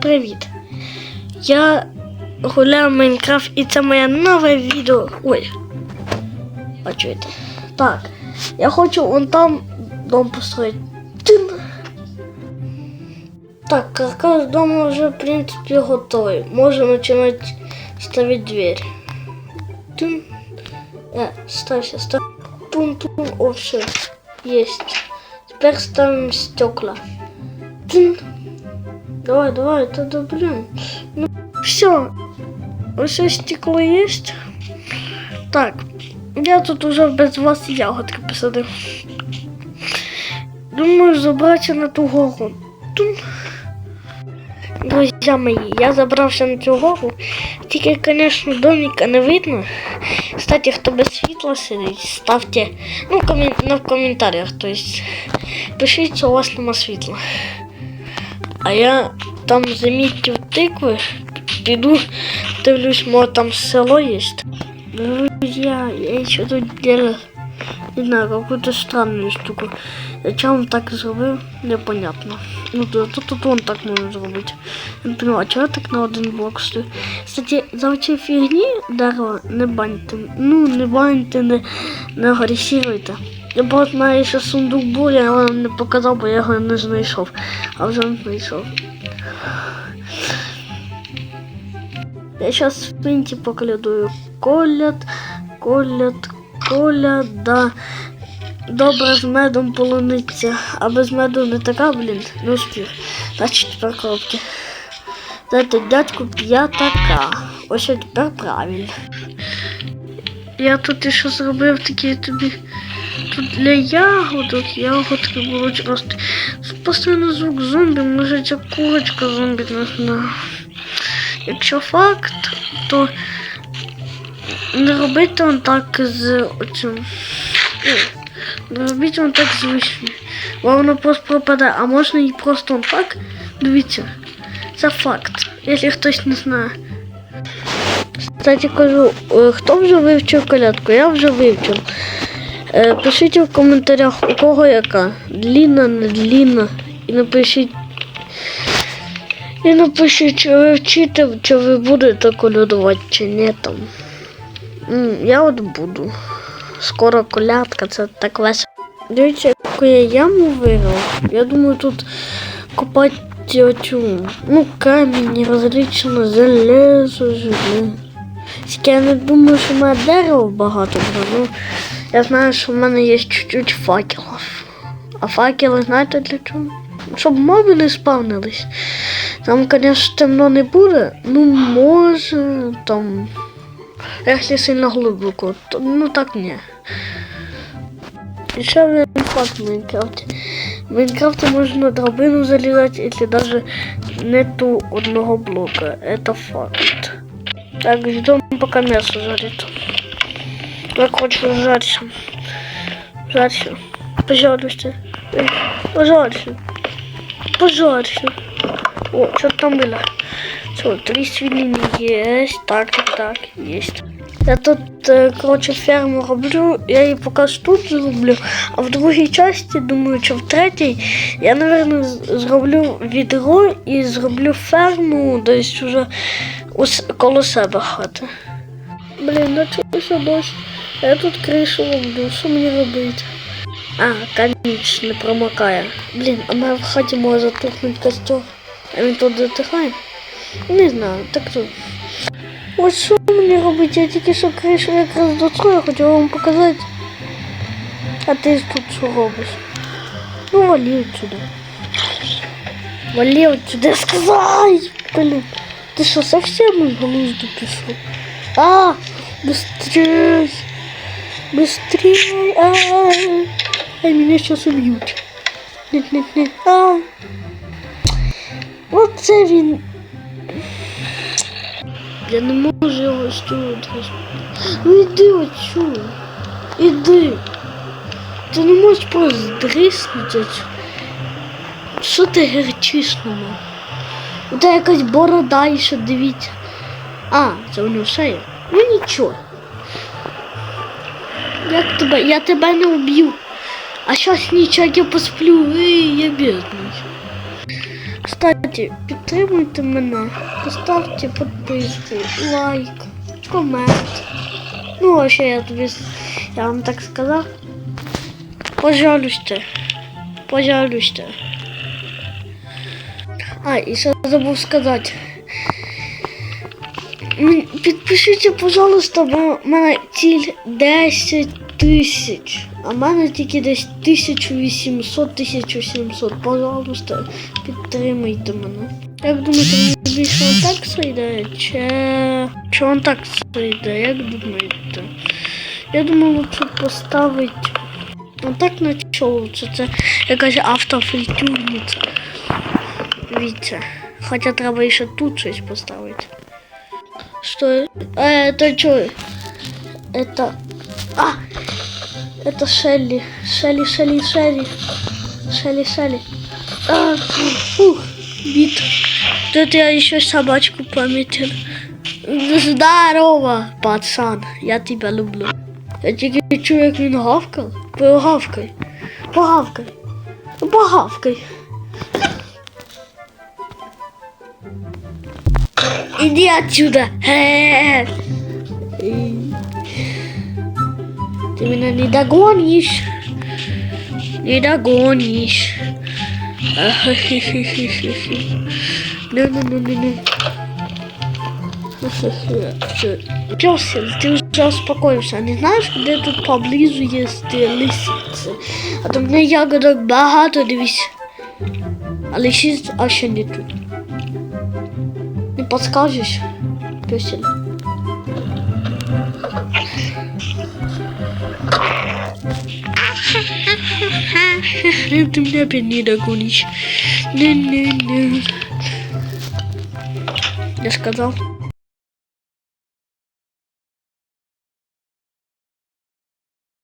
привіт! Я гуляю Майнкрафт і це моє нове відео. Ой. А чуєте? Так, я хочу вон там дом построить. Тин. Так, каркас дома уже, в принципе, готовый. Можно начинать ставить дверь. Тин. Э, ставься, ставь. Пум-пум, о, все. Есть. Теперь ставим стекла. Тин. Давай, давай, это да. Ну, все. Все стекло есть. Так, я тут уже без вас ягодки посадив. Думаю, забратися на ту гору. Тун. Друзі мої, я забрався на цю гору. Тільки, звісно, домика не видно. Кстати, хто без світла сидить, ставте ну, комін... ну, в коментарях. То есть, пишіть, що у вас нема світла. А я там замітив тикви, піду, дивлюсь, може там село є. Друзья, я еще тут делаю, не знаю, какую-то странную штуку. Зачем так зробив, непонятно. Ну, тут, тут, он так може зробити. Не понимаю, а чого так на один блок стою? Кстати, за оці фігні дерева не баньте. Ну, не баньте, не, не агресіруйте. Я просто знаю, що сундук був, я вам не показав, бо я його не знайшов. А вже не знайшов. Я сейчас в принципе поклядую. Коляд, коляд, коляда. Добре з медом полуниця, а без меду не така, блін, не успів. Значить тепер коробки. Дайте дядьку п'ятака. Ось я тепер правильно. Я тут ще зробив такі тобі. Тут для ягодок, ягодки будуть рости. Постійно звук зомбі, може ця курочка зомбі не знаю. Якщо факт, то не робити он так з оцим. Не робіть он так з вишні. Бо воно просто пропаде, а можна і просто он так. Дивіться. Це факт, якщо хтось не знає. Кстати, кажу, е, хто вже вивчив колядку? Я вже вивчив. Е, Пишіть в коментарях, у кого яка. Длінна, не длінна. І напишіть. І напишіть, чи ви вчите, чи ви будете колядувати, чи ні там. Я от буду. Скоро колядка, це так весело. Дивіться, яку я яму виграв. Я думаю, тут копати оцю, ну, камінь, розлічено, железо. Тільки я не думаю, що в мене дерева багато буде. Ну, я знаю, що в мене є чуть-чуть факелів. А факели знаєте для чого? Щоб моби не спавнились. Там, звісно, темно не буде, ну може там. Якщо сильно глибоко, то ну так ні. І ще один факт в Майнкрафті. В Майнкрафті можна драбину залізати, якщо навіть нету одного блока. Это факт. Так, ждем пока мясо жарит. Я хочу жарься. Жарься. Пожалуйста. Эй, Пожалуйста. Пожалуйста. О, что там было? Все, три свинины есть. Так, так, так, есть. Я тут, е, коротше, ферму роблю, я її поки що тут зроблю, а в другій часті, думаю, що в третій, я, напевно, зроблю відро і зроблю ферму десь уже у с- коло себе хати. Блін, начався дощ. Я тут кришу роблю, що мені робити? А, каміч не промокає. Блін, а мене в хаті може затухнути костер. А він тут затихає? Не знаю, так тут. Ось що мені робити? Я тільки що кришу якраз я хотів вам показати. А ти тут що робиш? Ну, вали отсюда. Вали отсюда, я сказал! Блин, ты что, совсем из глузду пішов? А, А, Ай, меня сейчас убьют. Нет, нет, нет. Вот це він. Я не можу його стювати. Ну іди отсюда. Іди. Ти не можеш просто здриснути. Що ти герчиш на мене? У тебе якась борода і дивіться. А, це у нього шея. Ну нічого. Як тебе? Я тебе не вб'ю. А щас нічого я посплю. Ей, я бідний. кстати, підтримуйте мене. Поставте підписки, лайк, комент. Ну, а ще я тобі я вам так сказав. Пожалуйста. Пожалуйста. А, і ще забув сказати. Підпишіться, пожалуйста, бо в мене ціль 10 тисяч. А в мене тільки десь 1800-1700. Пожалуйста, підтримайте мене. Як думаєте, мені більше так сойде, чи, чи он так сойде, як думаєте? Я думаю, лучше поставити отак на чоло, це, це якась автофільтурниця. Віця. Хоча треба ще тут щось поставити. Что? Э, это что? Это... А! Это Шелли. Шелли, Шелли, Шелли. Шелли, Шелли. А, фух, бит. Тут я еще собачку пометил. Здорово, пацан. Я тебя люблю. Я тільки чую, як він гавкав. Погавкай. Погавкай. Погавкай. Иди отсюда. Ты меня не догонишь. Не догонишь. Ну-ну-ну-ну-ну. Пёсик, ты уже успокоился. Не знаешь, где тут поблизу есть лисиці? А то в ягодок багато, дивись. А лисиць а не тут. Не подскажешь, пёсель? Ты меня опять не догонишь. Не-не-не. Я сказал.